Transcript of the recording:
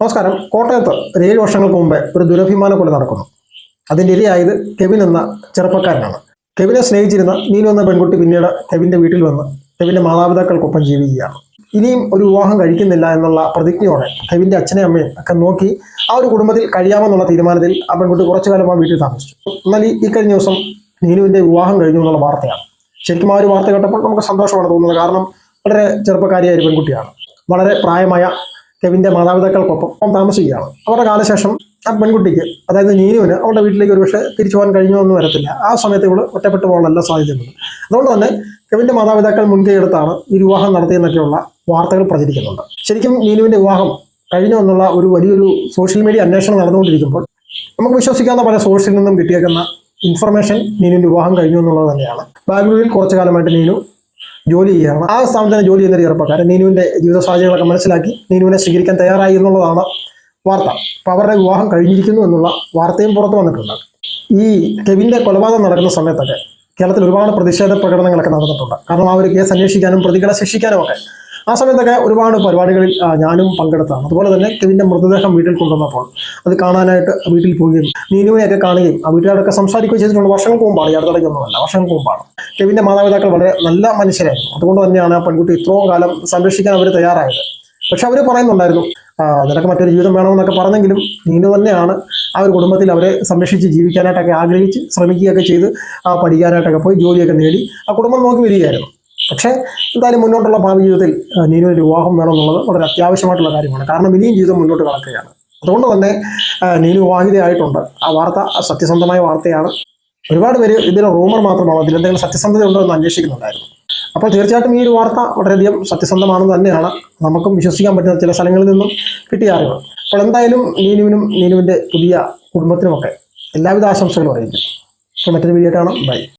നമസ്കാരം. കോട്ടയത്ത് ഒരു ഏഴ് വർഷങ്ങൾക്ക് മുമ്പേ ഒരു ദുരഭിമാന കൊല നടക്കുന്നു. അതിന്റെ ഇരയായത് കെവിൻ എന്ന ചെറുപ്പക്കാരനാണ്. കെവിനെ സ്നേഹിച്ചിരുന്ന നീനു എന്ന പെൺകുട്ടി പിന്നീട് കെവിന്റെ വീട്ടിൽ വന്ന് കെവിന്റെ മാതാപിതാക്കൾക്കൊപ്പം ജീവിക്കുകയാണ്. ഇനിയും ഒരു വിവാഹം കഴിക്കുന്നില്ല എന്നുള്ള പ്രതിജ്ഞയോടെ കെവിന്റെ അച്ഛനെയും അമ്മയും ഒക്കെ നോക്കി ആ ഒരു കുടുംബത്തിൽ കഴിയാമെന്നുള്ള തീരുമാനത്തിൽ ആ പെൺകുട്ടി കുറച്ചു കാലം ആ വീട്ടിൽ താമസിച്ചു. എന്നാൽ ഈ കഴിഞ്ഞ ദിവസം നീനുവിന്റെ വിവാഹം കഴിഞ്ഞു എന്നുള്ള വാർത്തയാണ്. ശരിക്കും ആ ഒരു വാർത്ത കേട്ടപ്പോൾ നമുക്ക് സന്തോഷമാണ് തോന്നുന്നത്. കാരണം വളരെ ചെറുപ്പക്കാരിയായ ഒരു പെൺകുട്ടിയാണ്. വളരെ പ്രായമായ കെവിന്റെ മാതാപിതാക്കൾക്കൊപ്പം താമസിക്കുകയാണ്. അവരുടെ കാലശേഷം ആ പെൺകുട്ടിക്ക് അതായത് നീനുവിന് അവരുടെ വീട്ടിലേക്ക് ഒരുപക്ഷെ തിരിച്ചു പോകാൻ കഴിഞ്ഞു എന്ന് വരത്തില്ല. ആ സമയത്ത് ഇവൾ ഒറ്റപ്പെട്ടു പോകാനുള്ള സാധ്യതയുണ്ട് അതുകൊണ്ട് തന്നെ കെവിന്റെ മാതാപിതാക്കൾ മുൻകൈ എടുത്താണ് ഈ വിവാഹം നടത്തിയെന്നൊക്കെയുള്ള വാർത്തകൾ പ്രചരിക്കുന്നുണ്ട്. ശരിക്കും നീനുവിന്റെ വിവാഹം കഴിഞ്ഞു എന്നുള്ള ഒരു വലിയൊരു സോഷ്യൽ മീഡിയ അന്വേഷണം നടന്നുകൊണ്ടിരിക്കുമ്പോൾ നമുക്ക് വിശ്വസിക്കാവുന്ന പല സോഴ്സിൽ നിന്നും കിട്ടിയേക്കുന്ന ഇൻഫർമേഷൻ നീനുവിന്റെ വിവാഹം കഴിഞ്ഞു എന്നുള്ളത് തന്നെയാണ്. ബാംഗ്ലൂരിൽ കുറച്ചു കാലമായിട്ട് നീനു ജോലി ചെയ്യുകയാണ് ആ സ്ഥാപനത്തിന് ജോലി ചെയ്യുന്ന ഒരു ചെറുപ്പക്കാരൻ നീനുവിന്റെ ജീവിത സാഹചര്യങ്ങളൊക്കെ മനസ്സിലാക്കി നീനുവിനെ സ്വീകരിക്കാൻ തയ്യാറായി എന്നുള്ളതാണ് വാർത്ത. അപ്പോൾ അവരുടെ വിവാഹം കഴിഞ്ഞിരിക്കുന്നു എന്നുള്ള വാർത്തയും പുറത്തു വന്നിട്ടുണ്ട്. ഈ കെവിന്റെ കൊലപാതകം നടക്കുന്ന സമയത്തൊക്കെ കേരളത്തിൽ ഒരുപാട് പ്രതിഷേധ പ്രകടനങ്ങളൊക്കെ നടന്നിട്ടുണ്ട്. കാരണം ആ ഒരു കേസ് അന്വേഷിക്കാനും പ്രതികളെ ശിക്ഷിക്കാനും ഒക്കെ ആ സമയത്തൊക്കെ ഒരുപാട് പരിപാടികളിൽ ഞാനും പങ്കെടുത്തതാണ്. അതുപോലെ തന്നെ കെവിന്റെ മൃതദേഹം വീട്ടിൽ കൊണ്ടുവന്നപ്പോൾ അത് കാണാനായിട്ട് വീട്ടിൽ പോവുകയും നീനുവിനെയൊക്കെ കാണുകയും ആ വീട്ടുകാരൊക്കെ സംസാരിക്കുകയും ചെയ്തിട്ടുണ്ട്. വർഷങ്ങൾക്ക് മുമ്പാണ് ഈ അടുത്തിടയ്ക്കൊന്നുമല്ല വർഷങ്ങൾക്ക് മുമ്പാണ്. കെവിന്റെ മാതാപിതാക്കൾ വളരെ നല്ല മനുഷ്യരായിരുന്നു. അതുകൊണ്ട് തന്നെയാണ് ആ പെൺകുട്ടി ഇത്രയും കാലം സംരക്ഷിക്കാൻ അവർ തയ്യാറായത്. പക്ഷെ അവർ പറയുന്നുണ്ടായിരുന്നു നിനക്ക് മറ്റൊരു ജീവിതം വേണമെന്നൊക്കെ പറഞ്ഞെങ്കിലും നീനു തന്നെയാണ് ആ ഒരു കുടുംബത്തിൽ അവരെ സംരക്ഷിച്ച് ജീവിക്കാനായിട്ടൊക്കെ ആഗ്രഹിച്ച് ശ്രമിക്കുകയൊക്കെ ചെയ്ത് ആ പഠിക്കാനായിട്ടൊക്കെ പോയി ജോലിയൊക്കെ നേടി ആ കുടുംബം നോക്കി വരികയായിരുന്നു. പക്ഷേ എന്തായാലും മുന്നോട്ടുള്ള ഭാവി ജീവിതത്തിൽ നീനു നീനുവിന് വിവാഹം വേണമെന്നുള്ളത് വളരെ അത്യാവശ്യമായിട്ടുള്ള കാര്യമാണ്. കാരണം ഇനിയും ജീവിതം മുന്നോട്ട് കടക്കുകയാണ് അതുകൊണ്ട് തന്നെ നീനു വിവാഹിതയായിട്ടുണ്ട്. ആ വാർത്ത സത്യസന്ധമായ വാർത്തയാണ്. ഒരുപാട് പേര് ഇതിലെ റൂമർ മാത്രമാണ്. ഇതിലെന്തെങ്കിലും സത്യസന്ധത ഉണ്ടോ എന്ന് അന്വേഷിക്കുന്നുണ്ടായിരുന്നു. അപ്പോൾ തീർച്ചയായിട്ടും ഈ ഒരു വാർത്ത വളരെയധികം സത്യസന്ധമാണെന്ന് തന്നെയാണ് നമുക്കും വിശ്വസിക്കാൻ പറ്റുന്ന ചില സ്ഥലങ്ങളിൽ നിന്നും കിട്ടിയ അറിവ്. അപ്പോൾ എന്തായാലും നീനുവിനും നീനുവിന്റെ പുതിയ കുടുംബത്തിനുമൊക്കെ എല്ലാവിധ ആശംസകളും അറിയിക്കും അപ്പോൾ മറ്റൊരു വീഡിയോ കാണാം. ബൈ.